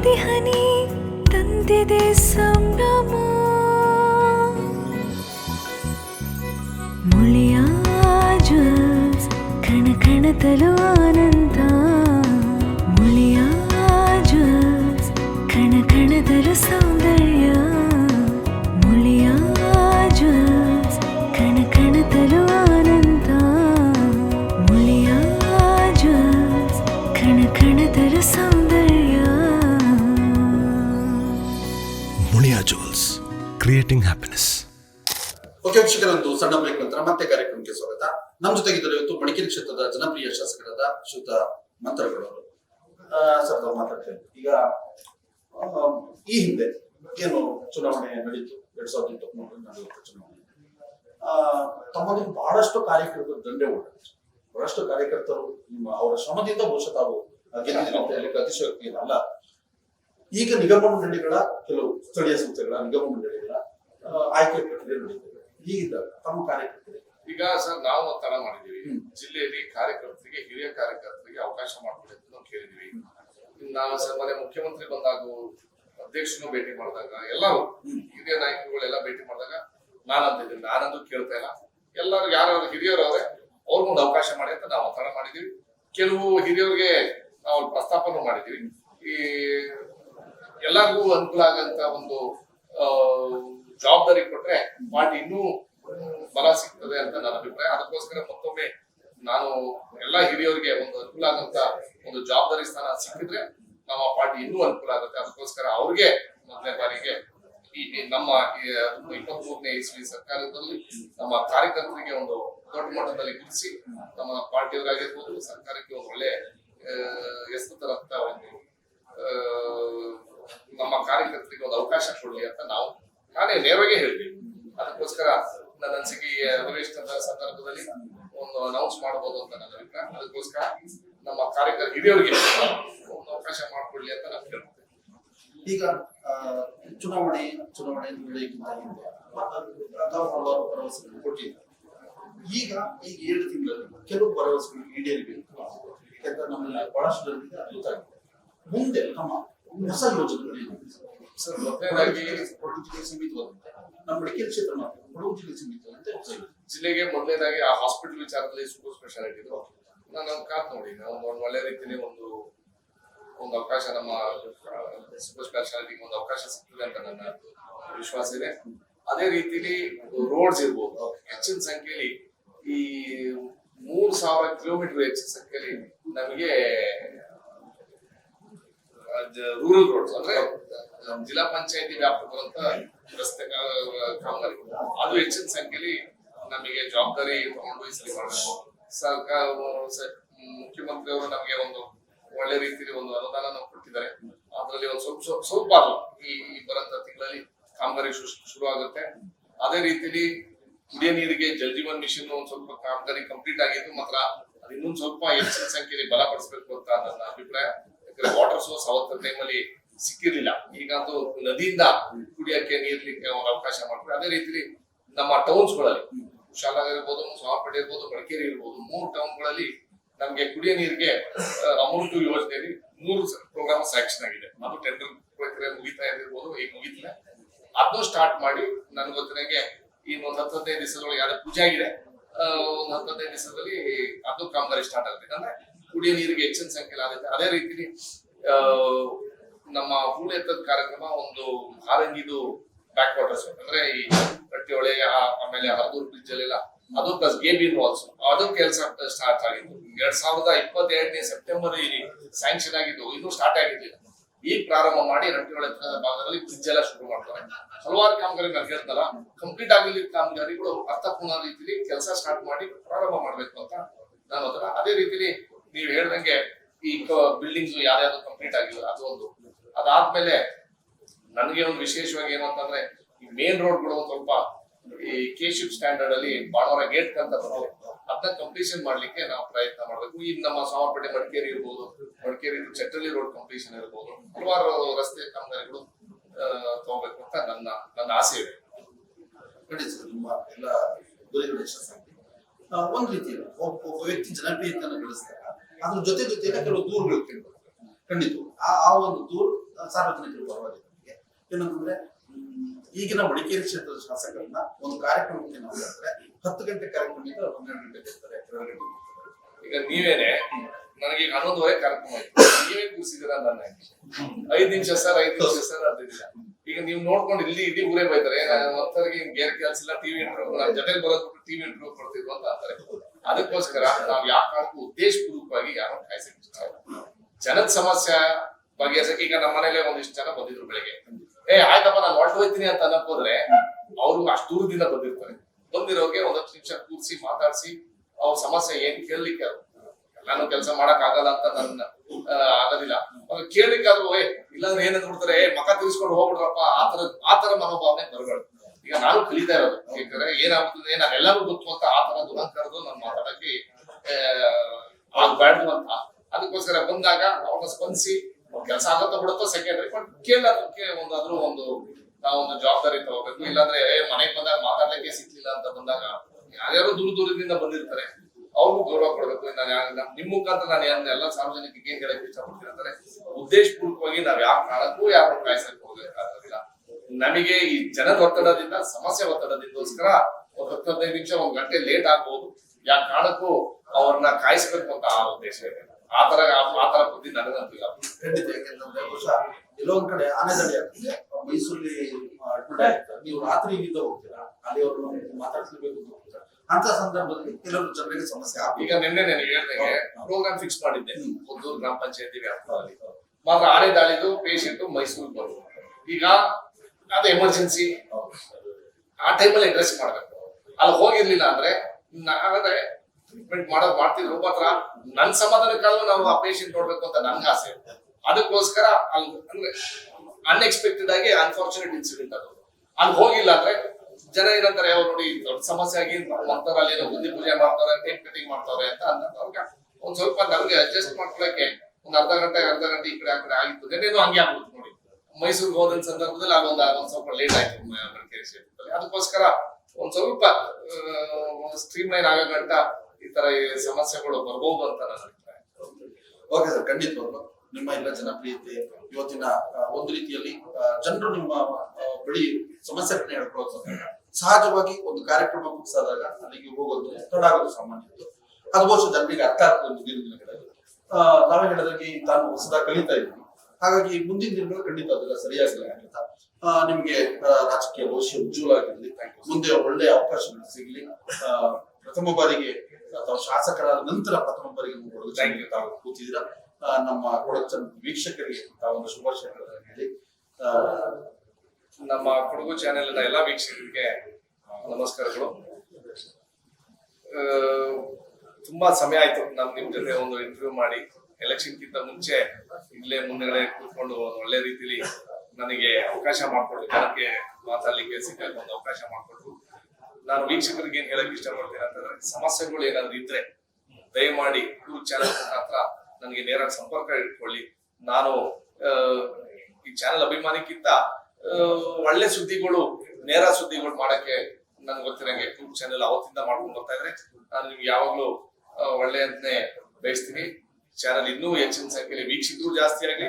Speaker 6: ಪ್ರತಿಹನಿ ತಂದಿದೆ ಸಂಭ್ರಮ. ಮುಳಿಯ ಜ್ವಲ್ಸ್ ಕಣ ಕಣದಲು
Speaker 5: ಕ್ರಿಯೇಟಿಂಗ್ ಹ್ಯಾಪಿನೆಸ್
Speaker 1: ಓಕೆ ವೀಕ್ಷಕರ ಒಂದು ಸಣ್ಣ ಬ್ರೇಕ್ ನಂತರ ಮತ್ತೆ ಕಾರ್ಯಕ್ರಮಕ್ಕೆ ಸ್ವಾಗತ. ನಮ್ಮ ಜೊತೆಗೆ ಇವತ್ತು ಮಡಿಕೇರಿ ಕ್ಷೇತ್ರದ ಜನಪ್ರಿಯ ಶಾಸಕರಾದ ಶುದ್ಧ ಮಂತ್ರಗಳವರು. ಸರ್ ಮಾತಾಡ್ತೇನೆ ಈಗ ಈ ಹಿಂದೆ ಏನು ಚುನಾವಣೆ ನಡೀತು? ಎರಡ್ ಸಾವಿರದ ಇಪ್ಪತ್ಮೂರರಲ್ಲಿ ಚುನಾವಣೆ. ತಮ್ಮಲ್ಲಿ ಬಹಳಷ್ಟು ಕಾರ್ಯಕರ್ತರು ದಂಡೆ ಓಡಿದ್ರು ಬಹಳಷ್ಟು ಕಾರ್ಯಕರ್ತರು ನಿಮ್ಮ ಅವರ ಶ್ರಮದಿಂದ ಬಹುಶಃ ತಾವು ಗೆದ್ದಿದ್ದೀರಿ ಅತಿಶಯೋಕ್ತಿ ಏನಲ್ಲ. ಈಗ ನಿಗಮ ಮಂಡಳಿಗಳ ಕೆಲವು ಸ್ಥಳೀಯ ಸಂಸ್ಥೆಗಳ, ನಿಗಮ ಮಂಡಳಿಗಳ ಆಯ್ಕೆ ಪ್ರಕ್ರಿಯೆ ನಡೀತದೆ ಹೀಗಿದ್ದಾಗ ತಮ್ಮ ಕಾರ್ಯಕರ್ತರಿಗೆ.
Speaker 2: ಈಗ ಸರ್ ನಾವು ಒತ್ತಡ ತರ ಮಾಡಿದೀವಿ. ಜಿಲ್ಲೆಯಲ್ಲಿ ಕಾರ್ಯಕರ್ತರಿಗೆ ಹಿರಿಯ ಕಾರ್ಯಕರ್ತರಿಗೆ ಅವಕಾಶ ಮಾಡಿಕೊಡಿ ಅಂತ ನಾವು ಕೇಳಿದೀವಿ. ನಾವು ಸರ್ ಮನೆ ಮುಖ್ಯಮಂತ್ರಿ ಬಂದಾಗ ಅಧ್ಯಕ್ಷನು ಭೇಟಿ ಮಾಡಿದಾಗ ಎಲ್ಲರೂ ಹಿರಿಯ ನಾಯಕರುಗಳೆಲ್ಲ ಭೇಟಿ ಮಾಡಿದಾಗ ನಾನಂತಿದ್ದೀನಿ ನಾನಂತೂ ಕೇಳ್ತಾ ಇಲ್ಲ. ಎಲ್ಲರೂ ಯಾರು ಹಿರಿಯರು ಅವ್ರೆ ಅವ್ರಿಗೊಂದು ಅವಕಾಶ ಮಾಡಿ ಅಂತ ನಾವು ಒತ್ತಡ ಮಾಡಿದೀವಿ. ಕೆಲವು ಹಿರಿಯರಿಗೆ ನಾವು ಪ್ರಸ್ತಾಪನೂ ಮಾಡಿದೀವಿ. ಈ ಎಲ್ಲರಿಗೂ ಅನುಕೂಲ ಆಗಂತ ಒಂದು ಜವಾಬ್ದಾರಿ ಕೊಟ್ರೆ ಪಾರ್ಟಿ ಇನ್ನೂ ಬಲ ಸಿಗ್ತದೆ ಅಂತ ನನ್ನ ಅಭಿಪ್ರಾಯ. ಅದಕ್ಕೋಸ್ಕರ ಮತ್ತೊಮ್ಮೆ ನಾನು ಎಲ್ಲಾ ಹಿರಿಯರಿಗೆ ಒಂದು ಅನುಕೂಲ ಆಗಂತ ಒಂದು ಜವಾಬ್ದಾರಿ ಸ್ಥಾನ ಸಿಕ್ಕಿದ್ರೆ ನಮ್ಮ ಪಾರ್ಟಿ ಇನ್ನೂ ಅನುಕೂಲ ಆಗುತ್ತೆ. ಅದಕ್ಕೋಸ್ಕರ ಅವ್ರಿಗೆ ಮೊದಲನೇ ಬಾರಿಗೆ ಈ ನಮ್ಮ ಇಪ್ಪತ್ತ್ ಮೂರನೇ ಇಸ್ವಿ ಸರ್ಕಾರದಲ್ಲಿ ನಮ್ಮ ಕಾರ್ಯಕರ್ತರಿಗೆ ಒಂದು ದೊಡ್ಡ ಮಟ್ಟದಲ್ಲಿ ಗುರುತಿಸಿ ನಮ್ಮ ಪಾರ್ಟಿಯವರಾಗಿರ್ಬೋದು, ಸರ್ಕಾರಕ್ಕೆ ಒಂದು ಒಳ್ಳೆ ಹೆಸರು ತರಂತ ಒಂದು ನಮ್ಮ ಕಾರ್ಯಕರ್ತರಿಗೆ ಒಂದು ಅವಕಾಶ ಕೊಡಲಿ ಅಂತ ನಾವು ನಾನೇ ನೇರವಾಗಿ ಹೇಳ್ತೀನಿ. ಅದಕ್ಕೋಸ್ಕರ ನನ್ನ ಅನಿಸಿಕೆ ಅಧಿವೇಶನದ ಸಂದರ್ಭದಲ್ಲಿ ಒಂದು ಅನೌನ್ಸ್ ಮಾಡಬಹುದು ಅಂತ ನನ್ನ ಅಭಿಪ್ರಾಯ. ಅದಕ್ಕೋಸ್ಕರ ನಮ್ಮ ಕಾರ್ಯಕರ್ತ ಹಿರಿಯರಿಗೆ ಒಂದು ಅವಕಾಶ ಮಾಡಿಕೊಡ್ಲಿ ಅಂತ ನಾನು ಕೇಳ್ತೇನೆ
Speaker 1: ಈಗ ಚುನಾವಣೆ ಚುನಾವಣೆ ಭರವಸೆಗಳು ಕೊಟ್ಟಿದ್ದಾರೆ. ಈಗ ಈಗ ಏಳು ತಿಂಗಳಲ್ಲಿ ಕೆಲವು ಭರವಸೆಗಳು ಈಡೇರಬೇಕು ಯಾಕಂದ್ರೆ ನಮ್ಮಲ್ಲಿ ಬಹಳಷ್ಟು ಗೊತ್ತಾಗಿದೆ ಮುಂದೆ ನಮ್ಮ
Speaker 2: ಜಿಲ್ಲೆಗೆ ಮೊದಲನೇದಾಗಿ ಆ ಹಾಸ್ಪಿಟಲ್ ವಿಚಾರದಲ್ಲಿ ಸೂಪರ್ ಸ್ಪೆಷಾಲಿಟಿ ನಾನು ಕಾತ್ ನೋಡಿ ನಾವು ಒಂದು ಒಳ್ಳೆ ರೀತಿಯಲ್ಲಿ ಒಂದು ಒಂದು ಅವಕಾಶ ನಮ್ಮ ಸೂಪರ್ ಸ್ಪೆಷಾಲಿಟಿಗೆ ಒಂದು ಅವಕಾಶ ಸಿಗ್ತದೆ ಅಂತ ನನ್ನ ವಿಶ್ವಾಸ ಇದೆ. ಅದೇ ರೀತಿಲಿ ರೋಡ್ಸ್ ಇರ್ಬೋದು. ಹೆಚ್ಚಿನ ಸಂಖ್ಯೆಯಲ್ಲಿ ಈ ಮೂರ್ ಸಾವಿರ ಕಿಲೋಮೀಟರ್ ಹೆಚ್ಚಿನ ಸಂಖ್ಯೆಯಲ್ಲಿ ನಮಗೆ ರೂರಲ್ ರೋಡ್ಸ್ ಅಂದ್ರೆ ಜಿಲ್ಲಾ ಪಂಚಾಯತಿ ವ್ಯಾಪ್ತಿ ಬರುವಂತ ರಸ್ತೆ ಕಾಮಗಾರಿ. ಅದು ಹೆಚ್ಚಿನ ಸಂಖ್ಯೆಯಲ್ಲಿ ನಮಗೆ ಜವಾಬ್ದಾರಿ ತಗೊಂಡು ವಹಿಸಲಿ ಮಾಡಬೇಕು. ಸರ್ಕಾರ ಮುಖ್ಯಮಂತ್ರಿ ಅವರು ನಮಗೆ ಒಂದು ಒಳ್ಳೆ ರೀತಿಯಲ್ಲಿ ಒಂದು ಅನುದಾನ ಕೊಟ್ಟಿದ್ದಾರೆ. ಅದರಲ್ಲಿ ಒಂದು ಸ್ವಲ್ಪ ಸ್ವಲ್ಪ ಈ ಬರಂತ ತಿಂಗಳಲ್ಲಿ ಕಾಮಗಾರಿ ಶುರು ಆಗುತ್ತೆ. ಅದೇ ರೀತಿಯಲ್ಲಿ ಕುಡಿಯ ನೀರಿಗೆ ಜಲ್ ಜೀವನ್ ಮಿಷನ್ ಒಂದು ಸ್ವಲ್ಪ ಕಾಮಗಾರಿ ಕಂಪ್ಲೀಟ್ ಆಗಿದ್ದು ಮಾತ್ರ ಅದು ಇನ್ನೊಂದು ಸ್ವಲ್ಪ ಹೆಚ್ಚಿನ ಸಂಖ್ಯೆಯಲ್ಲಿ ಬಲಪಡಿಸಬೇಕು ಅಂತ ನನ್ನ ಅಭಿಪ್ರಾಯ. ಯಾಕಂದ್ರೆ ವಾಟರ್ ಸೋರ್ಸ್ ಅವತ್ತ ಟೈಮಲ್ಲಿ ಸಿಕ್ಕಿರ್ಲಿಲ್ಲ. ಈಗ ಅದು ನದಿಯಿಂದ ಕುಡಿಯಕ್ಕೆ ನೀರ್ಲಿಕ್ಕೆ ಅವಕಾಶ ಮಾಡ್ತಾರೆ. ಅದೇ ರೀತಿ ನಮ್ಮ ಟೌನ್ಸ್ಗಳಲ್ಲಿ ಶಾಲಾಗ ಇರ್ಬೋದು ಸೋಮಪೇಟೆ ಇರ್ಬೋದು, ಮಡಿಕೇರಿ ಇರ್ಬೋದು, ಮೂರು ಟೌನ್ಗಳಲ್ಲಿ ನಮ್ಗೆ ಕುಡಿಯ ನೀರಿಗೆ ಅಮೌಂಟ್ ಯೋಜನೆಯಲ್ಲಿ ಮೂರು ಪ್ರೋಗ್ರಾಮ್ ಸ್ಯಾಂಕ್ಷನ್ ಆಗಿದೆ. ಅದು ಟೆಂಡರ್ ಪ್ರಕ್ರಿಯೆ ಮುಗಿತಾ ಇರ್ಬೋದು, ಈಗ ಮುಗಿತಿಲ್ಲ. ಅದನ್ನು ಸ್ಟಾರ್ಟ್ ಮಾಡಿ ನನ್ಗೆ ಗೊತ್ತಿರಂಗೆ ಇನ್ನೊಂದು ಹತ್ತು ಹದಿನೈದು ದಿವಸದೊಳಗೆ ಯಾವ್ದು ಪೂಜೆ ಆಗಿದೆ. ಒಂದು ಹತ್ತು ಹದಿನೈದು ದಿವಸದಲ್ಲಿ ಅದು ಕಾಮಗಾರಿ ಸ್ಟಾರ್ಟ್ ಆಗುತ್ತೆ. ಕುಡಿಯ ನೀರಿಗೆ ಹೆಚ್ಚಿನ ಸಂಖ್ಯೆಯಲ್ಲಿ ಆಗುತ್ತೆ. ಅದೇ ರೀತಿಲಿ ನಮ್ಮ ಹೂಳು ಎತ್ತದ ಕಾರ್ಯಕ್ರಮ ಒಂದು ಹಾರಂಗಿದು ಬ್ಯಾಕ್ ವಾಟರ್ಸ್ ಅಂದ್ರೆ ಈ ಹೊಳೆ ಆಮೇಲೆ ಹರದೂರು ಬ್ರಿಡ್ಜ್ ಅಲ್ಲೆಲ್ಲ. ಅದು ಪ್ಲಸ್ ಗೇಬಿ ವಾಲ್ಸ್ ಅದು ಕೆಲಸ ಸ್ಟಾರ್ಟ್ ಆಗಿದ್ದು ಎರಡ್ ಸಾವಿರದ ಇಪ್ಪತ್ತೆರಡನೇ ಸೆಪ್ಟೆಂಬರ್ ಸ್ಯಾಂಕ್ಷನ್ ಆಗಿದ್ದು, ಇನ್ನೂ ಸ್ಟಾರ್ಟ್ ಆಗಿರ್ಲಿಲ್ಲ. ಈಗ ಪ್ರಾರಂಭ ಮಾಡಿ ರಟ್ಟಿಹೊಳೆ ಭಾಗದಲ್ಲಿ ಬ್ರಿಡ್ಜ್ ಎಲ್ಲ ಶುರು ಮಾಡ್ತಾರೆ. ಹಲವಾರು ಕಾಮಗಾರಿ ನಾನು ಹೇಳ್ತಲ್ಲ ಕಂಪ್ಲೀಟ್ ಆಗಿಲ್ಲ ಕಾಮಗಾರಿಗಳು ಅರ್ಥಪೂರ್ಣ ರೀತಿಲಿ ಕೆಲಸ ಸ್ಟಾರ್ಟ್ ಮಾಡಿ ಪ್ರಾರಂಭ ಮಾಡ್ಬೇಕು ಅಂತ ನಾನು ಅದನ್ನ ಅದೇ ರೀತಿಲಿ ನೀವು ಹೇಳ್ದಂಗೆ ಈ ಬಿಲ್ಡಿಂಗ್ಸ್ ಯಾರ್ಯಾರು ಕಂಪ್ಲೀಟ್ ಆಗಿಲ್ಲ ಅದು ಒಂದು. ಅದಾದ್ಮೇಲೆ ನನಗೆ ಒಂದು ವಿಶೇಷವಾಗಿ ಏನು ಅಂತಂದ್ರೆ ಈ ಮೇನ್ ರೋಡ್ಗಳು ಸ್ವಲ್ಪ ಈ ಕೇಶಿಪ್ ಸ್ಟ್ಯಾಂಡರ್ಡ್ ಅಲ್ಲಿ ಬಾಣವರ ಗೇಟ್ ಅಂತ ಬರ್ತದೆ ಅದನ್ನ ಕಂಪ್ಲೀಷನ್ ಮಾಡ್ಲಿಕ್ಕೆ ನಾವು ಪ್ರಯತ್ನ ಮಾಡಬೇಕು. ಈ ನಮ್ಮ ಸಾವರ್ಪೇಟೆ ಮಡಿಕೇರಿ ಇರ್ಬೋದು, ಮಡಿಕೇರಿ ಚಟ್ಟಳ್ಳಿ ರೋಡ್ ಕಂಪ್ಲೀಷನ್ ಇರ್ಬೋದು. ಹಲವಾರು ರಸ್ತೆ ಕಾಮಗಾರಿಗಳು ತಗೋಬೇಕು ಅಂತ ನನ್ನ ನನ್ನ ಆಸೆ ಇದೆ.
Speaker 1: ನಿಮ್ಮ ಎಲ್ಲ ಒಂದ್ ರೀತಿಯಲ್ಲಿ ಒಬ್ಬ ವ್ಯಕ್ತಿ ಜನಪ್ರಿಯತೆಯನ್ನು ಗಳಿಸಿದಾಗ ಅದ್ರ ಜೊತೆ ಜೊತೆಗೆ ಕೆಲವು ದೂರುಗಳು ಕೇಳ್ಬರ್ತವೆ ಖಂಡಿತ. ಆ ಆ ಒಂದು ದೂರು ಸಾರ್ವಜನಿಕರು ನಮಗೆ. ಏನಂತಂದ್ರೆ ಈಗಿನ ಮಡಿಕೇರಿ ಕ್ಷೇತ್ರದ ಶಾಸಕರನ್ನ ಒಂದು ಕಾರ್ಯಕ್ರಮಕ್ಕೆ ನಾವು ಹೇಳಿದ್ರೆ ಹತ್ತು ಗಂಟೆ ಕಾರ್ಯಕ್ರಮದಿಂದ ಹನ್ನೆರಡು ಗಂಟೆ ಇರ್ತಾರೆ ಎರಡು ಗಂಟೆ ಇರ್ತಾರೆ.
Speaker 2: ಈಗ ನೀವೇನೆ ನನಗೆ ಈಗ ಹನ್ನೊಂದುವರೆ ಕಾರ್ಯಕ್ರಮ ಇತ್ತು ನೀವೇ ಕೂರಿಸಿದಿರ ನನ್ನ ಐದು ನಿಮಿಷ ಸರ್ ಐದು ನಿಮಿಷ ಸರ್ ಅಂತಿಲ್ಲ ಈಗ ನೀವು ನೋಡ್ಕೊಂಡು ಇಲ್ಲಿ ಇಡೀ ಊರೇ ಬೈತಾರೆ. ಒಂಥರಿಗೆ ಗೇರ್ ಕೆಲಸ ಇಲ್ಲ ಟಿವಿ ಇಂಟರ್ವ್ಯೂ ಜೊತೆಗೆ ಬರೋದ್ಬಿಟ್ಟು ಬರೋದು ಟಿವಿ ಇಂಟರ್ವ್ಯೂ ಕೊಡ್ತಿದ್ರು ಅಂತ ಅಂತಾರೆ ಅದಕ್ಕೋಸ್ಕರ ನಾವು ಯಾವ ಕಾರಣಕ್ಕೂ ಉದ್ದೇಶಪೂರ್ವಕವಾಗಿ ಯಾರು ಕಾಯಿಸಿ. ಜನದ ಸಮಸ್ಯೆ ಬಗೆಹರಿಸಕ್ಕೆ ಈಗ ನಮ್ಮ ಮನೇಲೆ ಒಂದಿಷ್ಟು ಜನ ಬಂದಿದ್ರು ಬೆಳಿಗ್ಗೆ. ಏ, ಆಯ್ತಪ್ಪ, ನಾನು ಹೊರಟು ಹೋಗ್ತೀನಿ ಅಂತ ಅನ್ನಕ್ ಹೋದ್ರೆ ಅವ್ರು ಅಷ್ಟು ದೂರದಿಂದ ಬಂದಿರ್ತಾರೆ. ಬಂದಿರೋಗೆ ಒಂದಷ್ಟು ನಿಮಿಷ ಕೂರಿಸಿ ಮಾತಾಡಿಸಿ ಅವ್ರ ಸಮಸ್ಯೆ ಏನ್ ಕೇಳಲಿಕ್ಕೆ ಎಲ್ಲಾನು ಕೆಲಸ ಮಾಡಕ್ ಆಗಲ್ಲ ಅಂತ ನನ್ನ ಆಗೋದಿಲ್ಲ. ಕೇಳಲಿಕ್ಕಾದ್ರೂ ಏ, ಇಲ್ಲಾಂದ್ರೆ ಏನಂತ ಬಿಡ್ತಾರೆ, ಏ ಮಕ ತಿರ್ಸ್ಕೊಂಡು ಹೋಗ್ಬಿಡ್ರಪ್ಪ ಆತರ ಆತರ ಮನೋಭಾವನೆ ಬರಬಾರ್ದು ಈಗ ನಾನು ಕಲಿತಾ ಇರೋದು. ಯಾಕಂದ್ರೆ ಏನಾಗ್ತದೆ, ನಾವೆಲ್ಲರೂ ಗೊತ್ತು ಅಂತ ಆ ತರ ದುರಂಕರದು ನನ್ನ ಮಾತಾಡಕ್ಕೆ ಆಗ್ಬಾರ್ದು ಅಂತ ಅದಕ್ಕೋಸ್ಕರ ಬಂದಾಗ ಅವ್ರನ್ನ ಸ್ಪಂದಿಸಿ ಕೆಲಸ ಆಗತ್ತ ಬಿಡುತ್ತೋ ಸೆಕೆಂಡ್ರಿ ಬಟ್ ಕೇಳೋದಕ್ಕೆ ಒಂದಾದ್ರೂ ಒಂದು ನಾವೊಂದು ಜವಾಬ್ದಾರಿ ತಗೋಬೇಕು. ಇಲ್ಲಾಂದ್ರೆ ಮನೆಗ್ ಬಂದಾಗ ಮಾತಾಡ್ಲಿಕ್ಕೆ ಸಿಕ್ಲಿಲ್ಲ ಅಂತ ಬಂದಾಗ ಯಾರ್ಯಾರು ದೂರ ದೂರದಿಂದ ಬಂದಿರ್ತಾರೆ. ಅವ್ರಿಗೂ ಗೌರವ ಕೊಡಬೇಕು. ನಾನು ನಮ್- ಮುಖಾಂತರ ನಾನು ಎಲ್ಲ ಸಾರ್ವಜನಿಕ ಹೇಳಕ್ ಇಷ್ಟಪಡ್ತೀನಿ ಅಂದ್ರೆ ಉದ್ದೇಶಪೂರ್ವಕವಾಗಿ ನಾವ್ ಯಾವ ಕಾರಣಕ್ಕೂ ಯಾರು ಕಾಯಿಸಕ್ ಹೋಗ್ಬೇಕಾಗೋದಿಲ್ಲ ನಮಗೆ ಈ ಜನದ ಒತ್ತಡದಿಂದ ಸಮಸ್ಯೆ ಒತ್ತಡದಿಂದೋಸ್ಕರ ಒಂದು ಹತ್ತು ಹದಿನೈದು ನಿಮಿಷ ಒಂದ್ ಗಂಟೆ ಲೇಟ್ ಆಗ್ಬಹುದು ಯಾಕೆ ಕಾರಣಕ್ಕೂ ಅವ್ರನ್ನ ಕಾಯಿಸ್ಬೇಕು ಅಂತ ಆ ಉದ್ದೇಶ ಇದೆ. ಆತರ ಆತರ ಬುದ್ಧಿ ನನಗಂತೂ ಇಲ್ಲ.
Speaker 1: ಖಂಡಿತ ಯಾಕೆಂತಂದ್ರೆ ಬಹುಶಃ ಕೆಲವೊಂದ್ ಕಡೆ ಆನೆದಾಳಿ ಆಗ್ತದೆ. ಮೈಸೂರಲ್ಲಿ ನೀವು ರಾತ್ರಿ ಇಲ್ಲಿಂದ ಹೋಗ್ತೀರಾ? ಅಲ್ಲಿ ಅವರು ಮಾತಾಡ್ಸ್ಲೇಬೇಕು ಅಂತ ಸಂದರ್ಭದಲ್ಲಿ ಕೆಲವರು ಜನರಿಗೆ ಸಮಸ್ಯೆ
Speaker 2: ಈಗ ನಿನ್ನೆ ನಾನು ಹೇಳ್ದಂಗೆ ಪ್ರೋಗ್ರಾಮ್ ಫಿಕ್ಸ್ ಮಾಡಿದ್ದೆ. ಪುತ್ತೂರು ಗ್ರಾಮ ಪಂಚಾಯತಿ ವ್ಯಾಪ್ತಿಯಲ್ಲಿ. ಮಾತ್ರ ಆನೆ ದಾಳಿದು ಪೇಷಂಟ್ ಮೈಸೂರಿಗೆ ಬರೋದು ಈಗ ಅದು ಎಮರ್ಜೆನ್ಸಿ ಆ ಟೈಮಲ್ಲಿ ಅಡ್ರೆಸ್ ಮಾಡಬೇಕು. ಅಲ್ಲಿ ಹೋಗಿರ್ಲಿಲ್ಲ ಅಂದ್ರೆ ನಾವೇ ಟ್ರೀಟ್ಮೆಂಟ್ ಮಾಡೋದು ಮಾಡ್ತಿದ್ರು ಮಾತ್ರ ನನ್ ಸಮಾಧಾನಕ್ಕಾದ್ರೂ ನಾವು ಆ ಪೇಷಂಟ್ ನೋಡ್ಬೇಕು ಅಂತ ನನ್ಗೆ ಆಸೆ. ಅದಕ್ಕೋಸ್ಕರ ಅಲ್ಲಿ ಅಂದ್ರೆ ಅನ್ಎಕ್ಸ್ಪೆಕ್ಟೆಡ್ ಆಗಿ ಅನ್ಫಾರ್ಚುನೇಟ್ ಇನ್ಸಿಡೆಂಟ್ ಅದು. ಅಲ್ಲಿ ಹೋಗಿಲ್ಲ ಅಂದ್ರೆ ಜನ ಏನಂತಾರೆ ಅವ್ರು ನೋಡಿ, ದೊಡ್ಡ ಸಮಸ್ಯೆ ಆಗಿ ಮಾಡ್ತಾರೆ ಅಲ್ಲಿ ಏನೋ ಬುದ್ಧಿ ಪೂಜೆ ಮಾಡ್ತಾರೆ ಟೇಪ್ ಕಟಿಂಗ್ ಮಾಡ್ತಾರೆ ಅಂತ ಅನ್ನೋರ್ಗೆ ಒಂದ್ ಸ್ವಲ್ಪ ನಮ್ಗೆ ಅಡ್ಜಸ್ಟ್ ಮಾಡ್ಕೊಳಕ್ಕೆ ಒಂದ್ ಅರ್ಧ ಗಂಟೆ ಅರ್ಧ ಗಂಟೆ ಈ ಕಡೆ ಆ ಕಡೆ ಆಗಿತ್ತು. ಏನೇನು ಹಂಗೆ ಆಗ್ಬೋದು ನೋಡಿ. ಮೈಸೂರಿಗೆ ಹೋದ ಸಂದರ್ಭದಲ್ಲಿ ಅದೊಂದು ಅದೊಂದು ಸ್ವಲ್ಪ ಲೇಟ್ ಆಯ್ತು ಮಡಿಕೇರಿ ಕ್ಷೇತ್ರದಲ್ಲಿ. ಅದಕ್ಕೋಸ್ಕರ ಒಂದ್ ಸ್ವಲ್ಪ ಸ್ಟ್ರೀಮ್ ಲೈನ್ ಆಗೋ ಗಂಟ ಈ ತರ ಸಮಸ್ಯೆಗಳು ಬರ್ಬೋದು ಅಂತ ನನ್ನ ಅಭಿಪ್ರಾಯ.
Speaker 1: ಓಕೆ ಸರ್ ಖಂಡಿತವಾಗ್ಲು ನಿಮ್ಮ ಎಲ್ಲ ಜನಪ್ರಿಯತೆ ಇವತ್ತಿನ ಒಂದು ರೀತಿಯಲ್ಲಿ ಜನರು ನಿಮ್ಮ ಬಳಿ ಸಮಸ್ಯೆಗಳನ್ನ ಹೇಳ್ಕೊಳ್ಳೋದು ಸಹಜವಾಗಿ ಒಂದು ಕಾರ್ಯಕ್ರಮ ಫಿಕ್ಸ್ ಆದಾಗ ಅಲ್ಲಿಗೆ ಹೋಗೋದು ತಡ ಆಗೋದು ಸಾಮಾನ್ಯ ಅದು ಬಹುಶಃ ಜನರಿಗೆ ಅರ್ಥ ಆಗ್ತದೆ ಮುಂದಿನ ದಿನಗಳಲ್ಲಿ. ನಾವೇ ಹೇಳಿದಾಗೆ ತಾನು ಹೊಸದಾಗಿ ಕಲಿತಾ ಇದ್ವಿ ಹಾಗಾಗಿ ಮುಂದಿನ ದಿನಗಳು ಖಂಡಿತ ಅದೆಲ್ಲ ಸರಿಯಾಗಿಲ್ಲ ಅಂತ ನಿಮಗೆ ರಾಜಕೀಯ ಭವಿಷ್ಯ ಉಜ್ವಲ ಆಗಿರಲಿ. ಮುಂದೆ ಒಳ್ಳೆ ಅವಕಾಶಗಳು ಸಿಗ್ಲಿ. ಪ್ರಥಮ ಬಾರಿಗೆ, ಅಥವಾ ಶಾಸಕರಾದ ನಂತರ ಪ್ರಥಮ ಬಾರಿಗೆ ಕೊಡಗು ತಾವು ಕೂತಿದ್ದೀರಾ. ನಮ್ಮ ಕೊಡಗು ವೀಕ್ಷಕರಿಗೆ ತಾವೊಂದು ಶುಭಾಶಯಗಳನ್ನು ಹೇಳಿ.
Speaker 2: ನಮ್ಮ ಕೊಡಗು ಚಾನೆಲ್ ಎಲ್ಲಾ ವೀಕ್ಷಕರಿಗೆ ನಮಸ್ಕಾರಗಳು. ತುಂಬಾ ಸಮಯ ಆಯ್ತು ನಮ್ ನಿಮ್ ಜೊತೆ ಒಂದು ಇಂಟರ್ವ್ಯೂ ಮಾಡಿ. ಎಲೆಕ್ಷನ್ ಗಿಂತ ಮುಂಚೆ ಇಲ್ಲೇ ಮುಂದೆಗಡೆ ಕೂತ್ಕೊಂಡು ಒಳ್ಳೆ ರೀತಿಲಿ ನನಗೆ ಅವಕಾಶ ಮಾಡಿಕೊಟ್ಟು ಜನಕ್ಕೆ ಮಾತಾಡ್ಲಿಕ್ಕೆ ಸಿಕ್ಕ ಒಂದು ಅವಕಾಶ ಮಾಡಿಕೊಟ್ರು. ನಾನು ವೀಕ್ಷಕರಿಗೆ ಏನ್ ಹೇಳಕ್ ಇಷ್ಟಪಡ್ತೀನಿ ಅಂತಂದ್ರೆ ಸಮಸ್ಯೆಗಳು ಏನಾದ್ರು ಇದ್ರೆ ದಯಮಾಡಿ ಯೂಟ್ಯೂಬ್ ಚಾನಲ್ ಮುಖಾಂತರ ನನಗೆ ನೇರ ಸಂಪರ್ಕ ಇಟ್ಕೊಳ್ಳಿ. ನಾನು ಈ ಚಾನಲ್ ಅಭಿಮಾನಿಕ್ಕಿಂತ ಒಳ್ಳೆ ಸುದ್ದಿಗಳು ನೇರ ಸುದ್ದಿಗಳು ಮಾಡಕ್ಕೆ ನನ್ಗೆ ಗೊತ್ತಿರಂಗೆ ಯೂಟ್ಯೂಬ್ ಚಾನೆಲ್ ಅವತ್ತಿಂದ ಮಾಡ್ಕೊಂಡು ಬರ್ತಾ ಇದ್ರೆ ನಾನು ನಿಮ್ಗೆ ಯಾವಾಗ್ಲೂ ಆ, ಒಳ್ಳೆ ಅಂತಾನೆ ಬಯಸ್ತೀನಿ. ಚಾನಲ್ ಇನ್ನೂ ಹೆಚ್ಚಿನ ಸಂಖ್ಯೆಯಲ್ಲಿ ವೀಕ್ಷಕರು ಜಾಸ್ತಿ ಆಗಲಿ,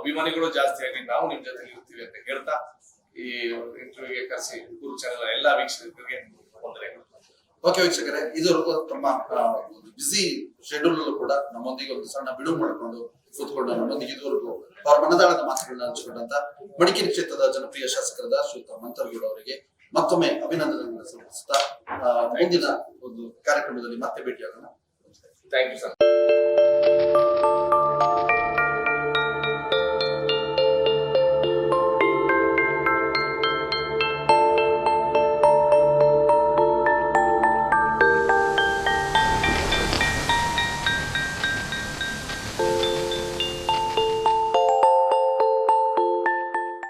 Speaker 2: ಅಭಿಮಾನಿಗಳು ಜಾಸ್ತಿ ಆಗಲಿ, ನಾವು ನಿಮ್ ಜೊತೆ ಇರ್ತೀವಿ ಅಂತ ಹೇಳ್ತಾ ಈ ಇಂಟರ್ವ್ಯೂಗೆ ಕರೆಸಿ ಗುರು ಚಾನಲ್ ಎಲ್ಲಾ ವೀಕ್ಷಕರಿಗೆ ವಂದನೆಗಳು
Speaker 1: ಓಕೆ ವೀಕ್ಷಕರೇ ಇದು ತಮ್ಮ ಬಿಸಿ ಶೆಡ್ಯೂಲ್ ಕೂಡ ನಮ್ಮೊಂದಿಗೆ ಒಂದು ಸಣ್ಣ ಬಿಡುವು ಮಾಡಿಕೊಂಡು ಕೂತ್ಕೊಂಡು ನಮ್ಮೊಂದಿಗೆ ಇದುವರೆಗೂ ಅವರ ಮನದಾಳದ ಮಾತುಗಳನ್ನ ಹಂಚಿಕೊಂಡಂತ ಮಡಿಕೇರಿ ಕ್ಷೇತ್ರದ ಜನಪ್ರಿಯ ಶಾಸಕರಾದ ಶ್ರೀಯುತ ಮಂತರ್ಗೌಡ ಅವರಿಗೆ ಮತ್ತೊಮ್ಮೆ ಅಭಿನಂದನೆಗಳನ್ನು ಸಲ್ಲಿಸುತ್ತಾ ಮುಂದಿನ ಒಂದು ಕಾರ್ಯಕ್ರಮದಲ್ಲಿ ಮತ್ತೆ ಭೇಟಿಯಾಗೋಣ.
Speaker 2: Thank you sir